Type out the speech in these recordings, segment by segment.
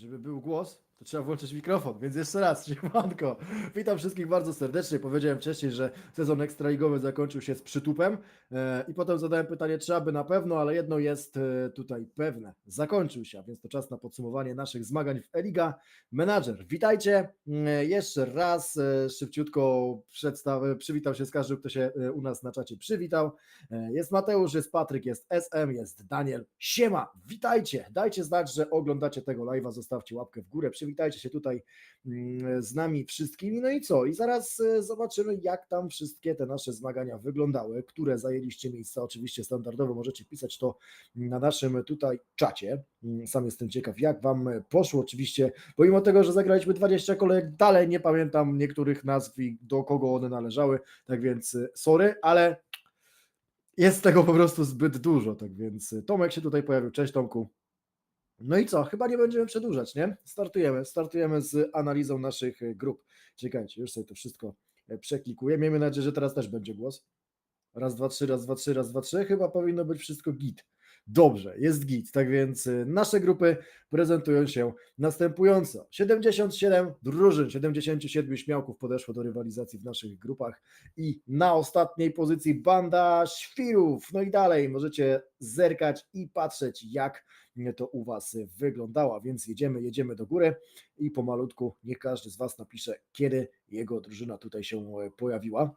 Żeby był głos, to trzeba włączyć mikrofon, więc jeszcze raz, siemanko. Witam wszystkich bardzo serdecznie. Powiedziałem wcześniej, że sezon ekstraligowy zakończył się z przytupem e, i potem zadałem pytanie, czy aby na pewno, ale jedno jest e, tutaj pewne. Zakończył się, a więc to czas na podsumowanie naszych zmagań w Eliga Manager. Witajcie e, jeszcze raz, szybciutko przedstaw, przywitam się z każdym, kto się u nas na czacie przywitał. Jest Mateusz, jest Patryk, jest SM, jest Daniel. Siema, witajcie. Dajcie znać, że oglądacie tego live'a, zostawcie łapkę w górę. Przywitajcie się tutaj mm, z nami wszystkimi. No i co? I zaraz e, zobaczymy, jak tam wszystkie te nasze zmagania wyglądały, które zajęliście miejsca. Oczywiście standardowo możecie pisać to na naszym tutaj czacie. Mm, Sam jestem ciekaw, jak wam poszło. Oczywiście, pomimo tego, że zagraliśmy 20 kolejek, dalej nie pamiętam niektórych nazw i do kogo one należały. Tak więc e, sorry, ale jest tego po prostu zbyt dużo, tak więc y, Tomek się tutaj pojawił. Cześć Tomku. No i co? Chyba nie będziemy przedłużać, nie? Startujemy. Startujemy z analizą naszych y, grup. Czekajcie, już sobie to wszystko e, przeklikuję. Miejmy nadzieję, że teraz też będzie głos. Raz, dwa, trzy, raz, dwa, trzy, raz, dwa, trzy. Chyba powinno być wszystko git. Dobrze, jest git. Tak więc y, nasze grupy prezentują się następująco. 77 drużyn, 77 śmiałków podeszło do rywalizacji w naszych grupach i na ostatniej pozycji banda świrów. No i dalej możecie zerkać i patrzeć, jak to u Was wyglądało. Więc jedziemy, jedziemy do góry i pomalutku niech każdy z Was napisze, kiedy jego drużyna tutaj się e, pojawiła.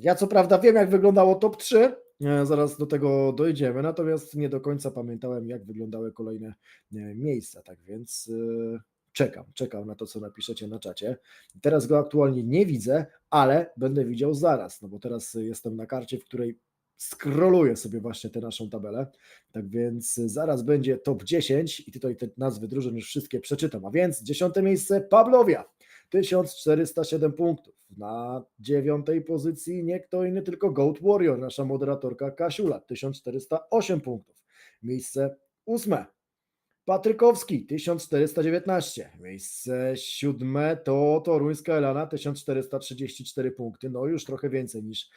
Ja co prawda wiem, jak wyglądało top 3, e, zaraz do tego dojdziemy, natomiast nie do końca pamiętałem, jak wyglądały kolejne e, miejsca, tak więc e, czekam, czekam na to, co napiszecie na czacie. Teraz go aktualnie nie widzę, ale będę widział zaraz, no bo teraz jestem na karcie, w której scrolluję sobie właśnie tę naszą tabelę, tak więc zaraz będzie top 10 i tutaj te nazwy drużyn już wszystkie przeczytam, a więc dziesiąte miejsce Pawlowia, 1407 punktów. Na dziewiątej pozycji nie kto inny, tylko Goat Warrior, nasza moderatorka Kasiula, 1408 punktów. Miejsce ósme. Patrykowski, 1419. Miejsce siódme to Toruńska Elana, 1434 punkty. No już trochę więcej niż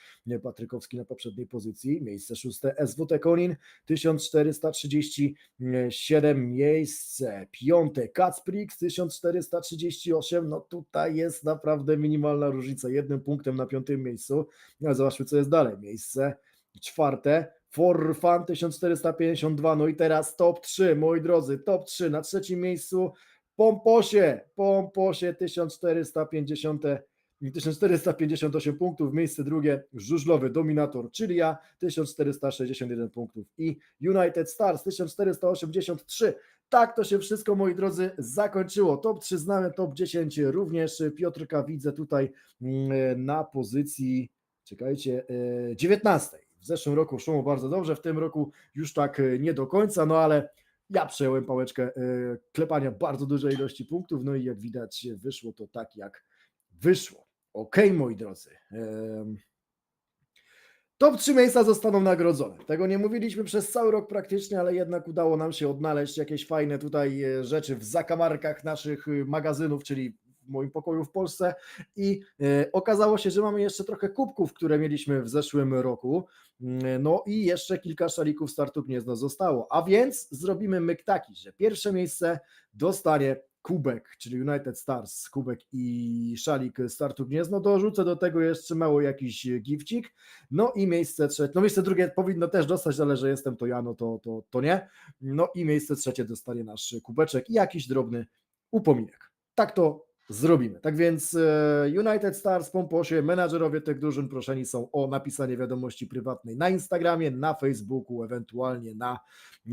Patrykowski na poprzedniej pozycji. Miejsce szóste SWT Konin, 1437. Miejsce piąte Kacprix, 1438. No tutaj jest naprawdę minimalna różnica. Jednym punktem na piątym miejscu. No, zobaczmy, co jest dalej. Miejsce czwarte For Fun 1452, no i teraz top 3, moi drodzy, top 3 na trzecim miejscu Pomposie, Pomposie 1450, 1458 punktów, miejsce drugie Żużlowy Dominator, czyli ja 1461 punktów i United Stars 1483. Tak to się wszystko, moi drodzy, zakończyło. Top 3 znamy, top 10 również. Piotrka widzę tutaj mm, na pozycji, czekajcie, e, 19. W zeszłym roku szło bardzo dobrze, w tym roku już tak e, nie do końca, no ale ja przejąłem pałeczkę e, klepania bardzo dużej ilości punktów, no i jak widać wyszło to tak jak wyszło. Okej, moi drodzy. Top 3 miejsca zostaną nagrodzone. Tego nie mówiliśmy przez cały rok praktycznie, ale jednak udało nam się odnaleźć jakieś fajne tutaj e, rzeczy w zakamarkach naszych magazynów, czyli w moim pokoju w Polsce i e, okazało się, że mamy jeszcze trochę kubków, które mieliśmy w zeszłym roku. Mm, No i jeszcze kilka szalików startu Gniezno zostało. A więc zrobimy myk taki, że pierwsze miejsce dostanie kubek, czyli United Stars, kubek i szalik startu Gniezno. Dorzucę do tego jeszcze mało jakiś gifcik. No i miejsce trzecie, no miejsce drugie powinno też dostać, ale że jestem to ja, no to, to, to nie. No i miejsce trzecie dostanie nasz kubeczek i jakiś drobny upominek. Tak to zrobimy. Tak więc e, United Stars, Pomposie, menadżerowie tych drużyn proszeni są o napisanie wiadomości prywatnej na Instagramie, na Facebooku, ewentualnie na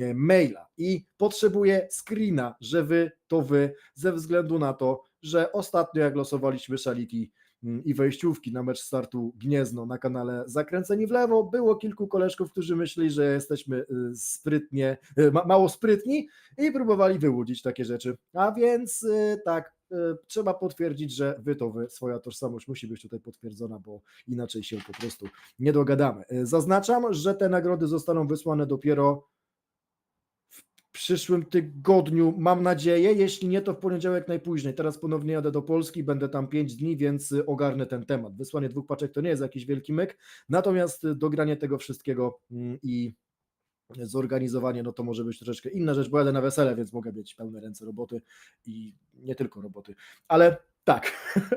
e, maila. I potrzebuję screena, że wy to wy, ze względu na to, że ostatnio jak losowaliśmy szaliki mm, i wejściówki na mecz startu Gniezno na kanale Zakręceni w lewo, było kilku koleżków, którzy myśleli, że jesteśmy y, sprytnie, y, ma, mało sprytni i próbowali wyłudzić takie rzeczy. A więc y, tak, trzeba potwierdzić, że wy to wy, swoja tożsamość musi być tutaj potwierdzona, bo inaczej się po prostu nie dogadamy. Y, Zaznaczam, że te nagrody zostaną wysłane dopiero w przyszłym tygodniu, mam nadzieję, jeśli nie, to w poniedziałek najpóźniej. Teraz ponownie jadę do Polski, będę tam 5 dni, więc y, ogarnę ten temat. Wysłanie dwóch paczek to nie jest jakiś wielki myk, natomiast dogranie tego wszystkiego mm, i zorganizowanie, no to może być troszeczkę inna rzecz, bo jadę na wesele, więc mogę mieć pełne ręce roboty i nie tylko roboty, ale tak,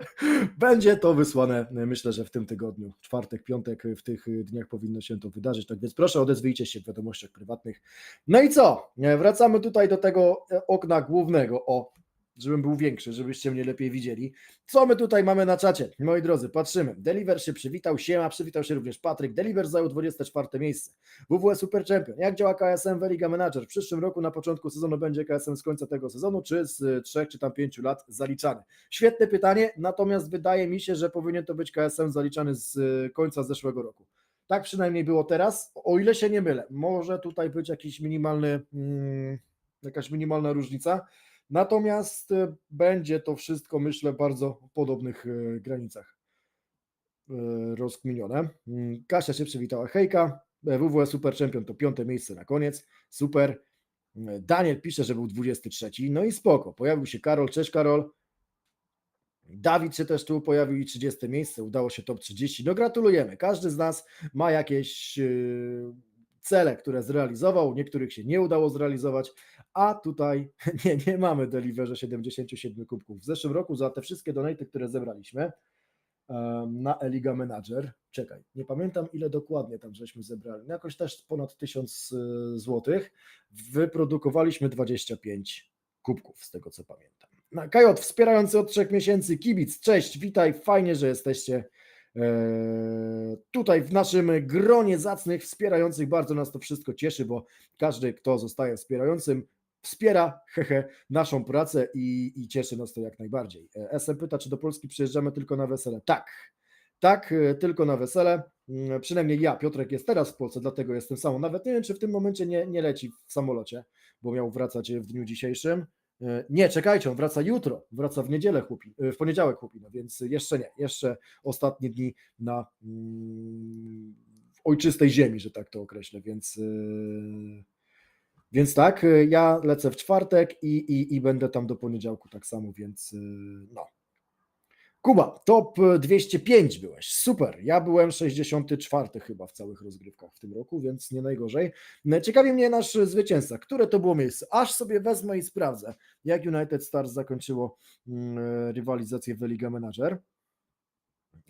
będzie to wysłane, myślę, że w tym tygodniu, czwartek, piątek, w tych dniach powinno się to wydarzyć, tak więc proszę odezwijcie się w wiadomościach prywatnych. No i co? Wracamy tutaj do tego okna głównego, o, żebym był większy, żebyście mnie lepiej widzieli. Co my tutaj mamy na czacie? Moi drodzy, patrzymy. Deliver się przywitał, siema, przywitał się również Patryk. Deliver zajął 24 miejsce. WWE Super Champion. Jak działa KSM w Liga Manager? W przyszłym roku na początku sezonu będzie KSM z końca tego sezonu, czy z 3 czy tam 5 lat zaliczany? Świetne pytanie, natomiast wydaje mi się, że powinien to być KSM zaliczany z końca zeszłego roku. Tak przynajmniej było teraz, o ile się nie mylę. Może tutaj być jakiś minimalny, hmm, jakaś minimalna różnica. Natomiast e, będzie to wszystko, myślę, bardzo w podobnych e, granicach e, rozkminione. Mm, Kasia się przywitała. Hejka, WWE Super Champion to piąte miejsce na koniec. Super. Daniel pisze, że był 23. No i spoko. Pojawił się Karol. Cześć Karol. Dawid się też tu pojawił i 30 miejsce. Udało się top 30. No gratulujemy. Każdy z nas ma jakieś cele, które zrealizował, niektórych się nie udało zrealizować, a tutaj nie, nie mamy deliverze 77 kubków. W zeszłym roku za te wszystkie donaty, które zebraliśmy na Eliga Manager, czekaj, nie pamiętam ile dokładnie tam żeśmy zebrali, no jakoś też ponad 1000 y, złotych, wyprodukowaliśmy 25 kubków, z tego co pamiętam. Kajot, wspierający od trzech miesięcy, kibic, cześć, witaj, fajnie, że jesteście tutaj w naszym gronie zacnych wspierających bardzo nas to wszystko cieszy, bo każdy, kto zostaje wspierającym, wspiera hehe, naszą pracę i, i cieszy nas to jak najbardziej. E, SM pyta, czy do Polski przyjeżdżamy tylko na wesele. Tak, tak, e, tylko na wesele. Mm, przynajmniej ja, Piotrek jest teraz w Polsce, dlatego jestem sam. Nawet nie wiem, czy w tym momencie nie, nie leci w samolocie, bo miał wracać w dniu dzisiejszym. E, nie, czekajcie, on wraca jutro, wraca w niedzielę chłopi, e, w poniedziałek chłopino, więc jeszcze nie, jeszcze ostatnie dni na mm, ojczystej ziemi, że tak to określę, więc yy, więc tak, ja lecę w czwartek i, i, i będę tam do poniedziałku tak samo, więc no, Kuba, top 205 byłeś, super. Ja byłem 64 chyba w całych rozgrywkach w tym roku, więc nie najgorzej. Ciekawi mnie nasz zwycięzca, które to było miejsce. Aż sobie wezmę i sprawdzę, jak United Stars zakończyło mm, rywalizację w Liga Manager.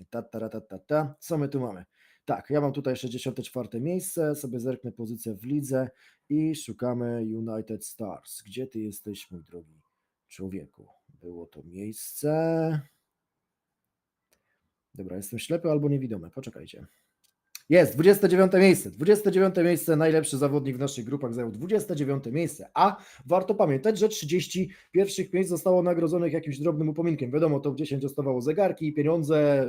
Ta, ta, ta, ta, ta. Co my tu mamy? Tak, ja mam tutaj 64 miejsce, sobie zerknę pozycję w lidze i szukamy United Stars. Gdzie ty jesteś, mój drogi człowieku? Było to miejsce. Dobra, jestem ślepy albo niewidomy. Poczekajcie. Jest, 29 miejsce. 29 miejsce, najlepszy zawodnik w naszych grupach zajął 29 miejsce. A warto pamiętać, że 30 pierwszych miejsc zostało nagrodzonych jakimś drobnym upominkiem. Wiadomo, to 10 dostawało zegarki, pieniądze,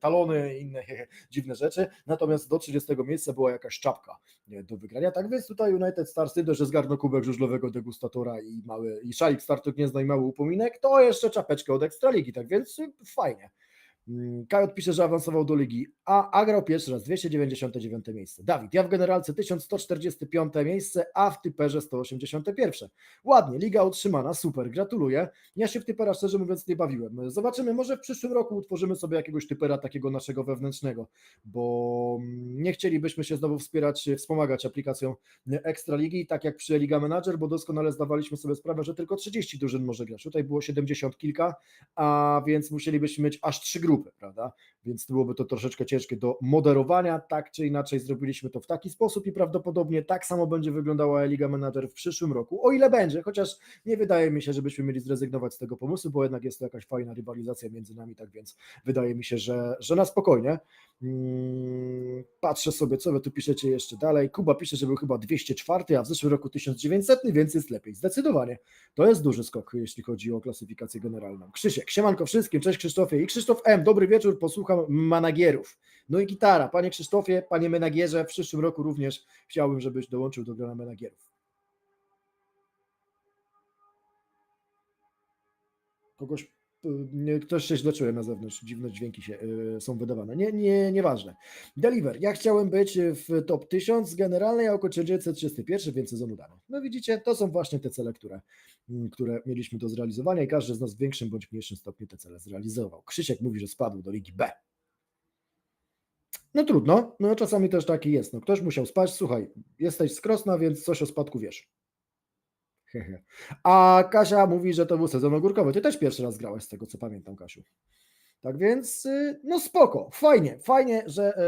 talony, inne dziwne rzeczy. Natomiast do 30 miejsca była jakaś czapka do wygrania. Tak więc tutaj United Stars, dość, że zgarnął kubek żużlowego degustatora i mały i szalik startu gniezna i mały upominek, to jeszcze czapeczkę od Ekstraligi. Tak więc fajnie. Mm, Kajot pisze, że awansował do ligi, a, a grał pierwszy raz 299 miejsce. Dawid, ja w generalce 1145 miejsce, a w typerze 181. Ładnie, liga utrzymana, super, gratuluję. Ja się w typera szczerze mówiąc nie bawiłem. Zobaczymy, może w przyszłym roku utworzymy sobie jakiegoś typera takiego naszego wewnętrznego, bo mm, nie chcielibyśmy się znowu wspierać, wspomagać aplikacją Ekstraligi, tak jak przy Liga Manager, bo doskonale zdawaliśmy sobie sprawę, że tylko 30 drużyn może grać. Tutaj było 70 kilka, a więc musielibyśmy mieć aż 3 grupy grupy, prawda? Więc byłoby to troszeczkę ciężkie do moderowania. Tak czy inaczej zrobiliśmy to w taki sposób i prawdopodobnie tak samo będzie wyglądała Liga Manager w przyszłym roku, o ile będzie, chociaż nie wydaje mi się, żebyśmy mieli zrezygnować z tego pomysłu, bo jednak jest to jakaś fajna rywalizacja między nami, tak więc wydaje mi się, że, że na spokojnie. Hmm, patrzę sobie, co wy tu piszecie jeszcze dalej. Kuba pisze, że był chyba 204, a w zeszłym roku 1900, więc jest lepiej. Zdecydowanie. To jest duży skok, jeśli chodzi o klasyfikację generalną. Krzysiek, siemanko wszystkim, cześć Krzysztofie i Krzysztof M, dobry wieczór, posłucham managierów. No i gitara, panie Krzysztofie, panie menagierze, w przyszłym roku również chciałbym, żebyś dołączył do grona menagierów. Kogoś Ktoś się źle czuje na zewnątrz, dziwne dźwięki się, y, są wydawane. Nie, nie, nieważne. Deliver. Ja chciałem być w top 1000 generalnej, a około 931, więc sezon udany. No widzicie, to są właśnie te cele, które, które mieliśmy do zrealizowania i każdy z nas w większym bądź mniejszym stopniu te cele zrealizował. Krzysiek mówi, że spadł do Ligi B. No trudno, no czasami też taki jest. No, ktoś musiał spać, słuchaj, jesteś skrosna, więc coś o spadku wiesz. A Kasia mówi, że to był sezon ogórkowy. Ty też pierwszy raz grałeś z tego, co pamiętam, Kasiu. Tak więc, y, no spoko, fajnie, fajnie, że e,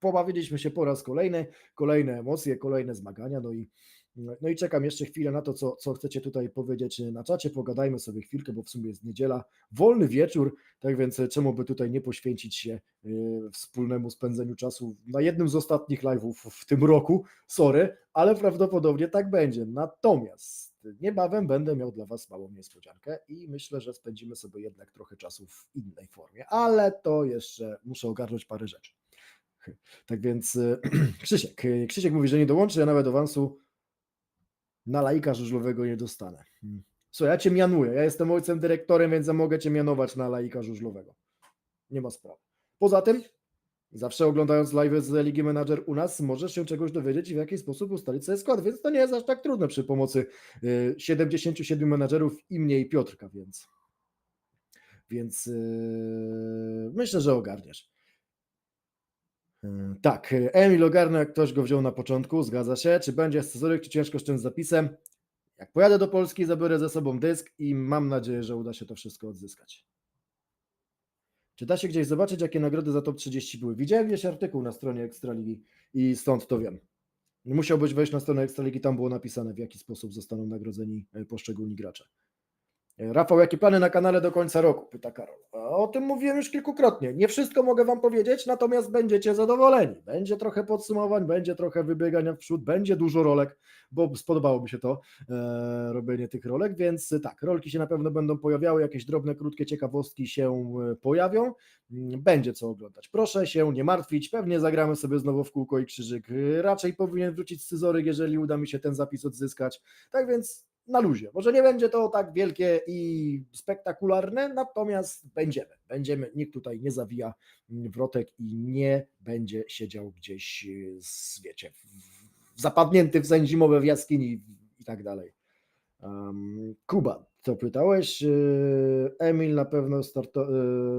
pobawiliśmy się po raz kolejny, kolejne emocje, kolejne zmagania, no i, no i czekam jeszcze chwilę na to, co, co chcecie tutaj powiedzieć na czacie, pogadajmy sobie chwilkę, bo w sumie jest niedziela, wolny wieczór, tak więc e, czemu by tutaj nie poświęcić się y, wspólnemu spędzeniu czasu na jednym z ostatnich live'ów w tym roku, sorry, ale prawdopodobnie tak będzie, natomiast niebawem będę miał dla Was małą niespodziankę i myślę, że spędzimy sobie jednak trochę czasu w innej formie, ale to jeszcze muszę ogarnąć parę rzeczy. Tak więc Krzysiek, Krzysiek mówi, że nie dołączy, ja nawet awansu na laika żużlowego nie dostanę. Hmm. Słuchaj, ja Cię mianuję, ja jestem ojcem dyrektorem, więc ja mogę Cię mianować na laika żużlowego. Nie ma sprawy. Poza tym Zawsze oglądając live z Ligi Manager u nas, możesz się czegoś dowiedzieć i w jaki sposób ustalić sobie skład, więc to nie jest aż tak trudne przy pomocy y, 77 menadżerów i mniej Piotrka, więc, więc yy, myślę, że ogarniesz. Yy, Tak, Emil ogarnął, ktoś go wziął na początku, zgadza się. Czy będzie scyzoryk, czy ciężko z tym zapisem? Jak pojadę do Polski, zabiorę ze sobą dysk i mam nadzieję, że uda się to wszystko odzyskać. Czy da się gdzieś zobaczyć, jakie nagrody za top 30 były? Widziałem gdzieś artykuł na stronie Ekstraligi i stąd to wiem. Musiałbyś wejść na stronę Ekstraligi, tam było napisane, w jaki sposób zostaną nagrodzeni e, poszczególni gracze. Rafał, jakie plany na kanale do końca roku? Pyta Karol. O tym mówiłem już kilkukrotnie. Nie wszystko mogę Wam powiedzieć, natomiast będziecie zadowoleni. Będzie trochę podsumowań, będzie trochę wybiegania w przód, będzie dużo rolek, bo spodobało mi się to e, robienie tych rolek, więc tak, rolki się na pewno będą pojawiały, jakieś drobne, krótkie ciekawostki się e, pojawią. Mm, Będzie co oglądać. Proszę się nie martwić, pewnie zagramy sobie znowu w kółko i krzyżyk. Raczej powinien wrócić scyzoryk, jeżeli uda mi się ten zapis odzyskać. Tak więc na luzie. Może nie będzie to tak wielkie i spektakularne, natomiast będziemy. Będziemy, nikt tutaj nie zawija wrotek i nie będzie siedział gdzieś, wiecie, zapadnięty w sen zimowe w jaskini i tak dalej. Um, Kuba, to pytałeś. y, Emil na pewno starto,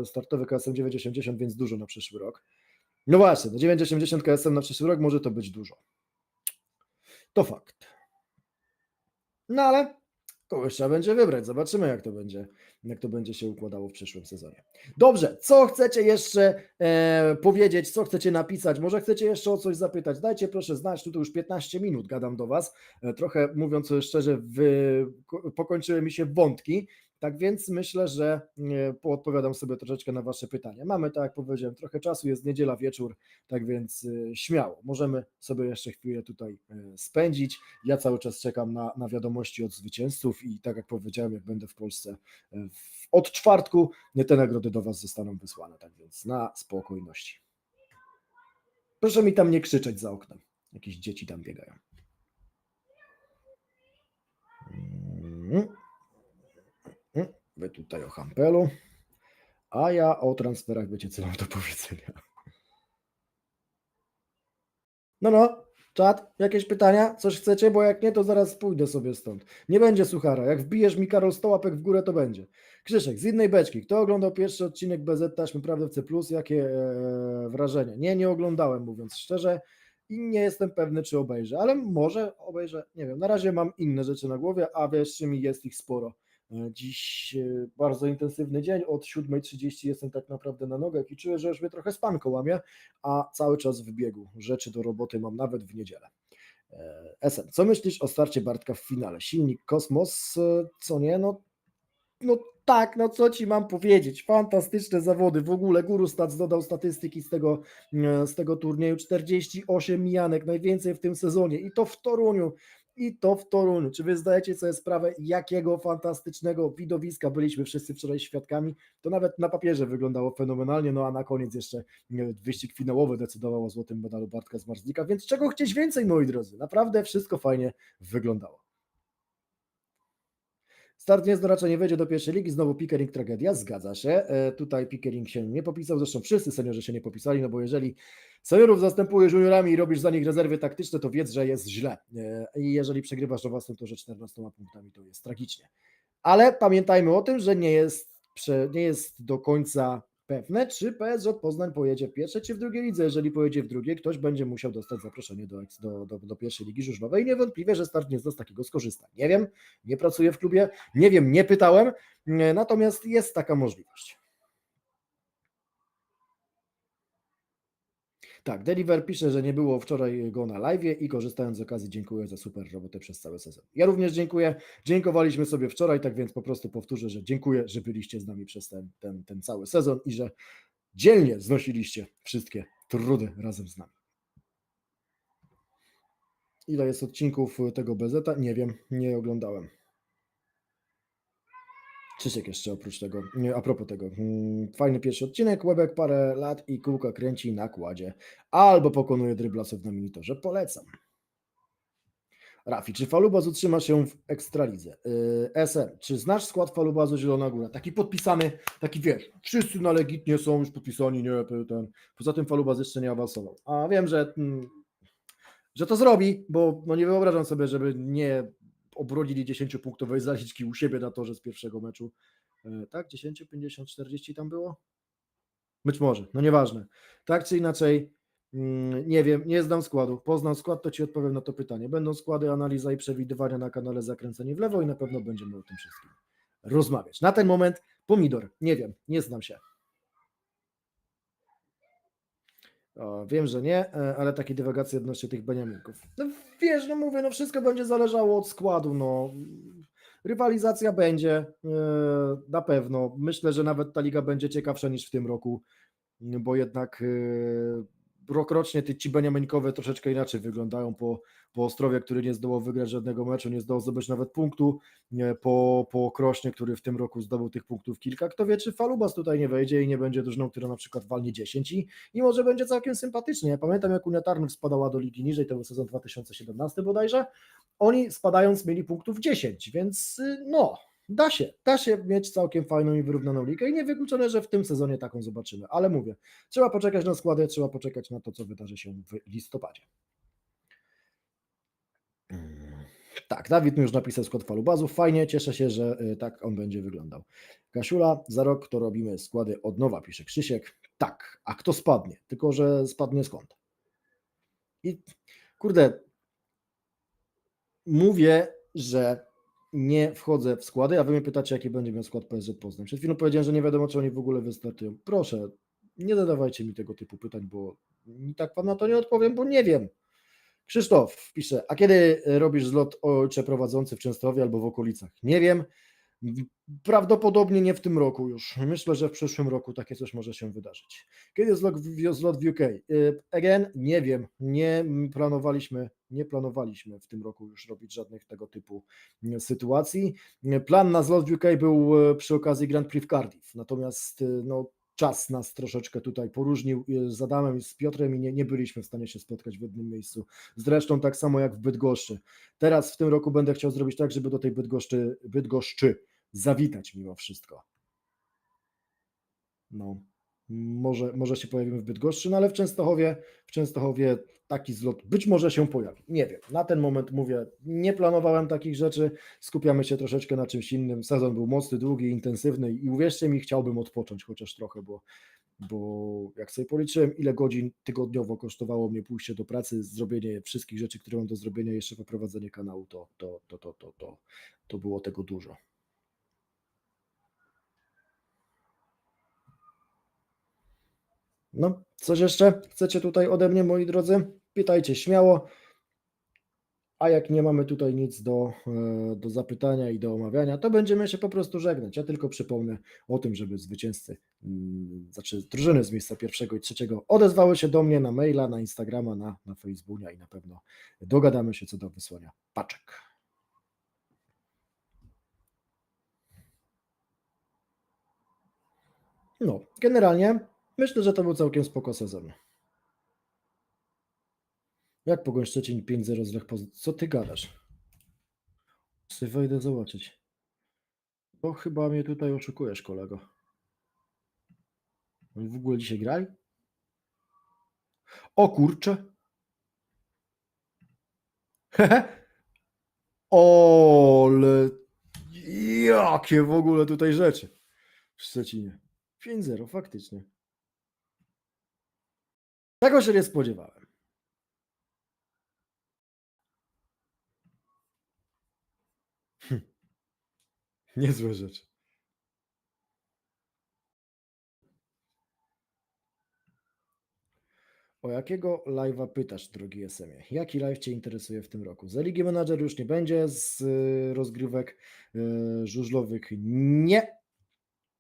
y, startowy KSM 980, więc dużo na przyszły rok. No właśnie, no 980 KSM na przyszły rok może to być dużo. To fakt. No ale kogoś trzeba będzie wybrać. Zobaczymy, jak to będzie, jak to będzie się układało w przyszłym sezonie. Dobrze, co chcecie jeszcze e, powiedzieć, co chcecie napisać? Może chcecie jeszcze o coś zapytać? Dajcie proszę znać, tu to już 15 minut gadam do Was. E, trochę mówiąc szczerze, wy, ko- pokończyły mi się wątki. Tak więc myślę, że e, poodpowiadam sobie troszeczkę na Wasze pytania. Mamy, tak jak powiedziałem, trochę czasu, jest niedziela wieczór, tak więc e, śmiało, możemy sobie jeszcze chwilę tutaj e, spędzić. Ja cały czas czekam na, na wiadomości od zwycięzców i tak jak powiedziałem, jak będę w Polsce w, od czwartku, te nagrody do Was zostaną wysłane, tak więc na spokojności. Proszę mi tam nie krzyczeć za oknem. Jakieś dzieci tam biegają. Mm. Wy tutaj o Hampelu, a ja o transferach wiecie co mam do powiedzenia. No no, czat, jakieś pytania? Coś chcecie? Bo jak nie, to zaraz pójdę sobie stąd. Nie będzie suchara. Jak wbijesz mi Karol 100 łapek w górę, to będzie. Krzyszek, z innej beczki. Kto oglądał pierwszy odcinek BZ Taśmy Prawdy w C+, jakie e, wrażenie? Nie, nie oglądałem, mówiąc szczerze. I nie jestem pewny, czy obejrzę, ale może obejrzę. Nie wiem, na razie mam inne rzeczy na głowie, a wierzcie mi, jest ich sporo. E, Dziś e, bardzo intensywny dzień, od 7.30 jestem tak naprawdę na nogach i czuję, że już mnie trochę spanko łamie, a cały czas w biegu. Rzeczy do roboty mam nawet w niedzielę. E, SM, co myślisz o starcie Bartka w finale? Silnik Kosmos, co nie? No, no tak, no co ci mam powiedzieć? Fantastyczne zawody. W ogóle Guru Stats dodał statystyki z tego, z tego turnieju. 48 mijanek, najwięcej w tym sezonie i to w Toruniu. I to w Toruniu. Czy wy zdajecie sobie sprawę, jakiego fantastycznego widowiska byliśmy wszyscy wczoraj świadkami? To nawet na papierze wyglądało fenomenalnie, no a na koniec jeszcze wyścig finałowy decydował o złotym medalu Bartka z Marzlika, więc czego chcieć więcej, moi drodzy? Naprawdę wszystko fajnie wyglądało. Start Gniezno raczej nie wejdzie do pierwszej ligi, znowu Pickering tragedia, zgadza się. E, Tutaj Pickering się nie popisał, zresztą wszyscy seniorzy się nie popisali, no bo jeżeli seniorów zastępujesz juniorami i robisz za nich rezerwy taktyczne, to wiedz, że jest źle. E, I jeżeli przegrywasz do własnym torze 14 punktami, to jest tragicznie. Ale pamiętajmy o tym, że nie jest, nie jest do końca pewne, czy PSJ Poznań pojedzie w pierwszej czy w drugiej lidze. Jeżeli pojedzie w drugiej, ktoś będzie musiał dostać zaproszenie do, do, do, do pierwszej ligi żużlowej i niewątpliwie, że Start Gniezno z takiego skorzysta. Nie wiem, nie pracuję w klubie, nie wiem, nie pytałem, natomiast jest taka możliwość. Tak, Deliver pisze, że nie było wczoraj go na live i korzystając z okazji dziękuję za super robotę przez cały sezon. Ja również dziękuję. Dziękowaliśmy sobie wczoraj, tak więc po prostu powtórzę, że dziękuję, że byliście z nami przez ten, ten, ten cały sezon i że dzielnie znosiliście wszystkie trudy razem z nami. Ile jest odcinków tego BZ? Nie wiem, nie oglądałem. Krzysiek jeszcze oprócz tego, nie, a propos tego, mm, fajny pierwszy odcinek, Łebek parę lat i kółka kręci na kładzie, albo pokonuje dryblasów na minitorze, polecam. Rafi, czy Falubaz utrzyma się w Ekstralidze? Yy, SM, czy znasz skład Falubazu Zielona Góra? Taki podpisany, taki wiesz, wszyscy na legitnie są już podpisani, nie, ten. Poza tym Falubaz jeszcze nie awansował. A wiem, że, mm, że to zrobi, bo no nie wyobrażam sobie, żeby nie obrodzili 10-punktowej zaliczki u siebie na torze z pierwszego meczu. E, Tak, 10, 50, 40 tam było? Być może, no nieważne. Tak czy inaczej, mm, nie wiem, nie znam składu. Poznam skład, to Ci odpowiem na to pytanie. Będą składy, analiza i przewidywania na kanale Zakręcenie w lewo i na pewno będziemy o tym wszystkim rozmawiać. Na ten moment pomidor, nie wiem, nie znam się. O, wiem, że nie, e, ale takie dywagacje odnośnie tych Beniaminków. No wiesz, no mówię, no wszystko będzie zależało od składu, no. Rywalizacja będzie e, na pewno. Myślę, że nawet ta liga będzie ciekawsza niż w tym roku, bo jednak e, rokrocznie te ci Beniaminkowe troszeczkę inaczej wyglądają po, po Ostrowie, który nie zdołał wygrać żadnego meczu, nie zdołał zdobyć nawet punktu, po, po Krośnie, który w tym roku zdobył tych punktów kilka. Kto wie, czy Falubas tutaj nie wejdzie i nie będzie drużyną, która na przykład walnie 10 i, i może będzie całkiem sympatycznie. Ja pamiętam, jak Unia Tarnów spadała do ligi niżej, to był sezon 2017 bodajże, oni spadając mieli punktów 10, więc y, no, da się, da się mieć całkiem fajną i wyrównaną ligę i niewykluczone, że w tym sezonie taką zobaczymy, ale mówię, trzeba poczekać na składy, trzeba poczekać na to, co wydarzy się w listopadzie. Tak, Dawid już napisał skład falubazów. Fajnie, cieszę się, że y, tak on będzie wyglądał. Kasiula, za rok to robimy składy od nowa, pisze Krzysiek. Tak, a kto spadnie? Tylko, że spadnie skąd? I kurde, mówię, że nie wchodzę w składy, a wy mnie pytacie, jaki będzie miał skład PSZ Poznań. Przed chwilą powiedziałem, że nie wiadomo, czy oni w ogóle wystartują. Proszę, nie zadawajcie mi tego typu pytań, bo tak wam na to nie odpowiem, bo nie wiem. Krzysztof pisze, a kiedy robisz zlot ojcze prowadzący w Częstochowie albo w okolicach? Nie wiem. Prawdopodobnie nie w tym roku już. Myślę, że w przyszłym roku takie coś może się wydarzyć. Kiedy jest zlot w, zlot w UK? Y, Again, nie wiem. Nie planowaliśmy, nie planowaliśmy w tym roku już robić żadnych tego typu y, sytuacji. Plan na zlot UK był y, przy okazji Grand Prix w Cardiff. Natomiast y, no, czas nas troszeczkę tutaj poróżnił y, z Adamem i z Piotrem i nie, nie byliśmy w stanie się spotkać w jednym miejscu. Zresztą tak samo jak w Bydgoszczy. Teraz w tym roku będę chciał zrobić tak, żeby do tej Bydgoszczy, Bydgoszczy zawitać mimo wszystko. No, może, może się pojawimy w Bydgoszczy, no ale w Częstochowie, w Częstochowie taki zlot być może się pojawi. Nie wiem. Na ten moment mówię, nie planowałem takich rzeczy. Skupiamy się troszeczkę na czymś innym. Sezon był mocny, długi, intensywny i uwierzcie mi, chciałbym odpocząć chociaż trochę, bo, bo jak sobie policzyłem, ile godzin tygodniowo kosztowało mnie pójście do pracy, zrobienie wszystkich rzeczy, które mam do zrobienia, jeszcze poprowadzenie kanału, to, to, to, to, to, to, to było tego dużo. No, coś jeszcze chcecie tutaj ode mnie, moi drodzy? Pytajcie śmiało. A jak nie mamy tutaj nic do, e, do zapytania i do omawiania, to będziemy się po prostu żegnać. Ja tylko przypomnę o tym, żeby zwycięzcy, mm, znaczy drużyny z miejsca pierwszego i trzeciego odezwały się do mnie na maila, na Instagrama, na, na Facebooka i na pewno dogadamy się co do wysłania paczek. No, generalnie myślę, że to był całkiem spoko sezon. Jak Pogoń Szczecin 5-0 z Lech Poznań? Co ty gadasz? Sobie wejdę zobaczyć. Bo chyba mnie tutaj oszukujesz, kolego. Oni w ogóle dzisiaj grali? O kurcze. Ole. Jakie w ogóle tutaj rzeczy w Szczecinie. 5-0, faktycznie. Tego się nie spodziewałem. Hm. Niezłe rzeczy. O jakiego live'a pytasz, drogi SM-ie? Jaki live Cię interesuje w tym roku? Za Ligi Manager już nie będzie, z y, rozgrywek y, żużlowych nie.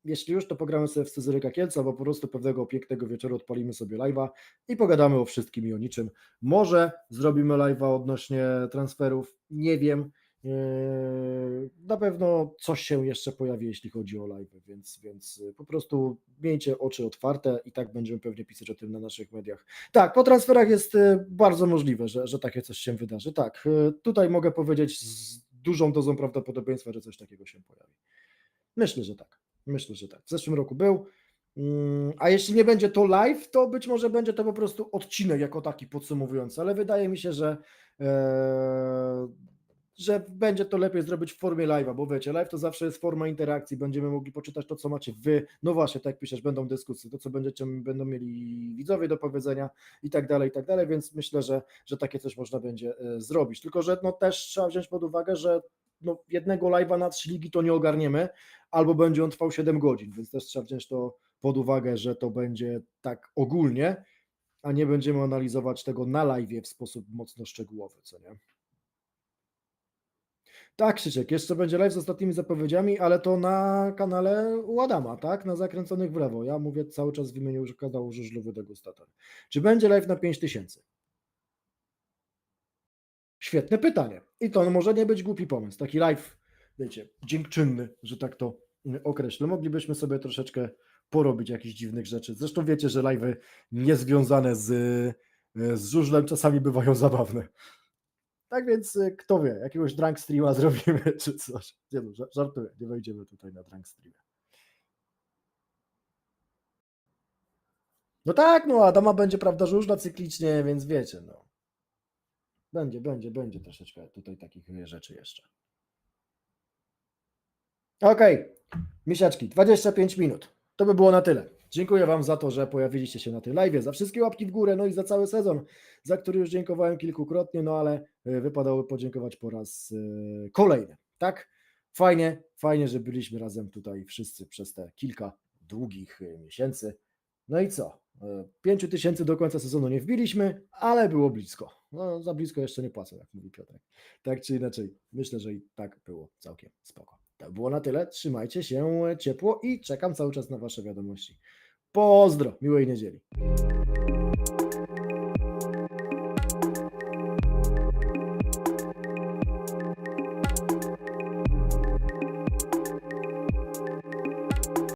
Jeśli już, to pogramy sobie w Cezyryka Kielca, bo po prostu pewnego pięknego wieczoru odpalimy sobie live'a i pogadamy o wszystkim i o niczym. Może zrobimy live'a odnośnie transferów, nie wiem. Yy, Na pewno coś się jeszcze pojawi, jeśli chodzi o live, więc, więc po prostu miejcie oczy otwarte i tak będziemy pewnie pisać o tym na naszych mediach. Tak, po transferach jest y, bardzo możliwe, że, że takie coś się wydarzy. Tak, y, tutaj mogę powiedzieć z dużą dozą prawdopodobieństwa, że coś takiego się pojawi. Myślę, że tak. Myślę, że tak. W zeszłym roku był. Mm, A jeśli nie będzie to live, to być może będzie to po prostu odcinek jako taki podsumowujący, ale wydaje mi się, że, e, że będzie to lepiej zrobić w formie live'a, bo wiecie, live to zawsze jest forma interakcji, będziemy mogli poczytać to, co macie wy, no właśnie, tak piszesz, będą dyskusje, to, co będziecie, będą mieli widzowie do powiedzenia i tak dalej, i tak dalej, więc myślę, że, że takie coś można będzie e, zrobić, tylko, że no też trzeba wziąć pod uwagę, że no, jednego live'a na trzy ligi to nie ogarniemy, albo będzie on trwał 7 godzin, więc też trzeba wziąć to pod uwagę, że to będzie tak ogólnie, a nie będziemy analizować tego na live w sposób mocno szczegółowy, co nie? Tak, Krzysiek, jeszcze będzie live z ostatnimi zapowiedziami, ale to na kanale u Adama, tak? Na zakręconych w lewo. Ja mówię cały czas w imieniu kanału Żużlowy Degustator. Czy będzie live na 5000? Świetne pytanie. I to może nie być głupi pomysł. Taki live, wiecie, dziękczynny, że tak to y, określę. Moglibyśmy sobie troszeczkę porobić jakichś dziwnych rzeczy. Zresztą wiecie, że live'y niezwiązane z, y, z żużlem czasami bywają zabawne. Tak więc y, kto wie, jakiegoś drunk streama zrobimy czy coś. Nie no, ża- żartuję, nie wejdziemy tutaj na drunk streamie. No tak, no Adama będzie, prawda, żużla cyklicznie, więc wiecie, no. Będzie, będzie, będzie troszeczkę tutaj takich y, rzeczy jeszcze. Okej, misiaczki, 25 minut. To by było na tyle. Dziękuję Wam za to, że pojawiliście się na tej live, za wszystkie łapki w górę, no i za cały sezon, za który już dziękowałem kilkukrotnie, no ale y, wypadało podziękować po raz y, kolejny. Tak? Fajnie, fajnie, że byliśmy razem tutaj wszyscy przez te kilka długich miesięcy. No i co? 5 tysięcy do końca sezonu nie wbiliśmy, ale było blisko. No, za blisko jeszcze nie płacą, jak mówi Piotrek. Tak czy inaczej, myślę, że i tak było całkiem spoko. To było na tyle. Trzymajcie się ciepło i czekam cały czas na Wasze wiadomości. Pozdro, miłej niedzieli.